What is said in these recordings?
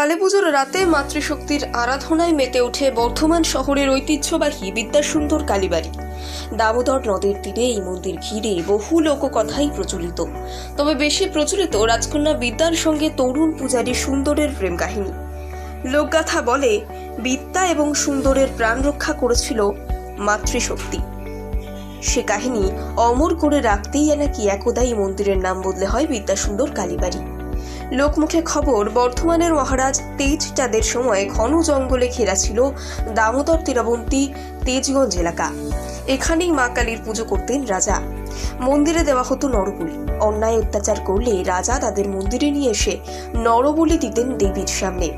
কালীপুজোর রাতে মাতৃশক্তির আরাধনায় মেতে ওঠে বর্ধমান শহরের ঐতিহ্যবাহী বিদ্যাসুন্দর কালীবাড়ি। দামোদর নদের তীরে এই মন্দির ঘিরে বহু লোককথাই প্রচলিত। তবে বেশি প্রচলিত রাজকন্যা বিদ্যার সঙ্গে তরুণ পূজারী সুন্দরের প্রেম কাহিনী। লোকগাথা বলে, বিদ্যা এবং সুন্দরের প্রাণ রক্ষা করেছিল মাতৃশক্তি। সে কাহিনী অমর করে রাখতেই নাকি একদাই মন্দিরের নাম বদলে হয় বিদ্যাসুন্দর কালীবাড়ি। লোকমুখে খবর, বর্ধমানের মহারাজ তেজ চাঁদের সময় ঘন জঙ্গলে ঘেরা ছিল দামোদর তীরবন্তী তেজগঞ্জ এলাকা। এখানেই মা কালীর পুজো করতেন রাজা। মন্দিরে দেওয়া হতো নরবলি। অন্যায় অত্যাচার করলে রাজা তাদের মন্দিরে নিয়ে এসে নরবলি দিতেন দেবীর সামনে।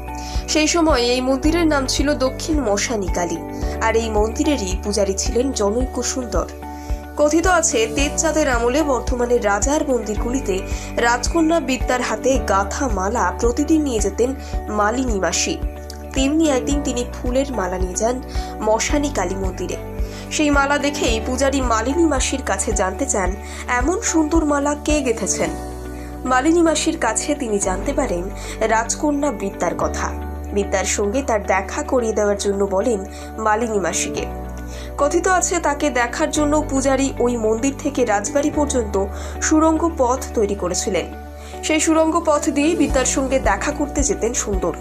সেই সময় এই মন্দিরের নাম ছিল দক্ষিণ মশানী কালী আর এই মন্দিরেরই পূজারী ছিলেন জনৈক সুন্দর। কথিত আছে তেজচাঁদের আমলে বর্তমানে রাজার মন্দিরগুলিতে রাজকন্যা বিদ্যার হাতে গাথা মালা প্রতিদিন নিয়ে যেতেন মালিনী মাসি তেমনি একদিন তিনি ফুলের মালা নিয়ে যান মশানী কালী মন্দিরে। সেই মালা দেখেই পূজারী মালিনী মাসির কাছে জানতে চান, এমন সুন্দর মালা কে গেঁথেছেন? মালিনী মাসির কাছে তিনি জানতে পারেন, রাজকন্যা বিদ্যার কথা। বিদ্যার সঙ্গে তার দেখা করিয়ে দেওয়ার জন্য বলেন মালিনী মাসিকে কথিত আছে তাকে দেখার জন্য পূজারী ওই মন্দির থেকে রাজবাড়ি পর্যন্ত সুরঙ্গ পথ তৈরি করেছিলেন। সেই সুরঙ্গ পথ দিয়েই বিদ্যার সঙ্গে দেখা করতে যেতেন সুন্দর।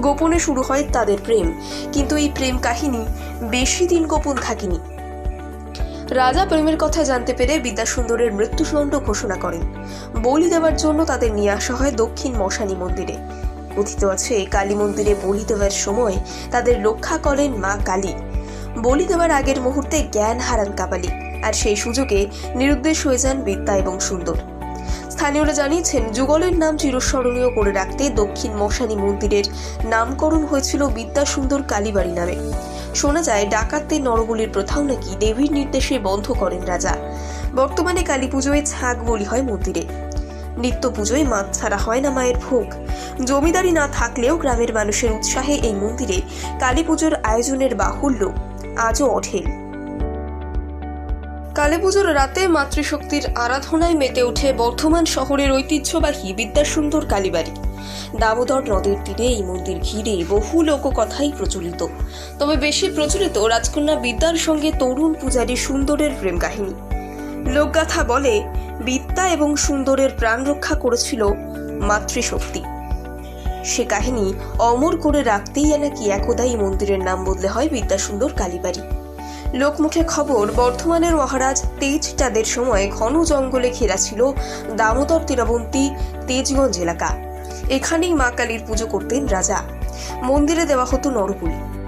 গোপনে শুরু হয় তাদের প্রেম, কিন্তু এই প্রেম কাহিনী বেশি দিন গোপন থাকেনি। রাজা প্রেমের কথা জানতে পেরে বিদ্যাসুন্দরের মৃত্যুদণ্ড ঘোষণা করেন। বলি দেওয়ার জন্য তাদের নিয়ে আসা হয় দক্ষিণ মশানী মন্দিরে। কথিত আছে কালী মন্দিরে বলি দেওয়ার সময় তাদের রক্ষা করেন মা কালী। বলি দেওয়ার আগের মুহূর্তে জ্ঞান হারান কাপালি, আর সেই সুযোগে নিরুদ্দেশ হয়ে যান বিদ্যা এবং সুন্দর। স্থানীয়রা জানিয়েছেন, যুগলের নাম চিরস্মরণীয় করে রাখতে দক্ষিণ মশানী মন্দিরের নামকরণ হয়েছিল বিদ্যা সুন্দর কালীবাড়ি নামে। শোনা যায়, ডাকাতদের নরবলির প্রথাও নাকি দেবীর নির্দেশে বন্ধ করেন রাজা। বর্তমানে কালী পুজোয় ছাগ বলি হয় মন্দিরে। নিত্য পুজোয় মাছ ছাড়া হয় না মায়ের ভোগ। জমিদারি না থাকলেও গ্রামের মানুষের উৎসাহে এই মন্দিরে কালী পুজোর আয়োজনের বাহুল্য। আজও অঢেল কালী পুজোর রাতে মাতৃশক্তির আরাধনায় মেতে ওঠে বর্ধমান শহরের ঐতিহ্যবাহী বিদ্যাসুন্দর কালীবাড়ি। দামোদর নদের তীরে এই মন্দির ঘিরে বহু লোককথাই প্রচলিত। তবে বেশি প্রচলিত রাজকন্যা বিদ্যার সঙ্গে তরুণ পূজারী সুন্দরের প্রেম কাহিনী। লোকগাথা বলে, বিদ্যা এবং সুন্দরের প্রাণ রক্ষা করেছিল মাতৃশক্তি। সে কাহিনী অমর করে রাখতেই নাকি একদাই মন্দিরের নাম বদলে হয় বিদ্যাসুন্দর কালীবাড়ি। লোকমুখে খবর, বর্ধমানের মহারাজ তেজ চাঁদের সময় ঘন জঙ্গলে ঘেরা ছিল দামোদর তীরবন্তী তেজগঞ্জ এলাকা। এখানেই মা কালীর পুজো করতেন রাজা। মন্দিরে দেওয়া হতো নরবলি।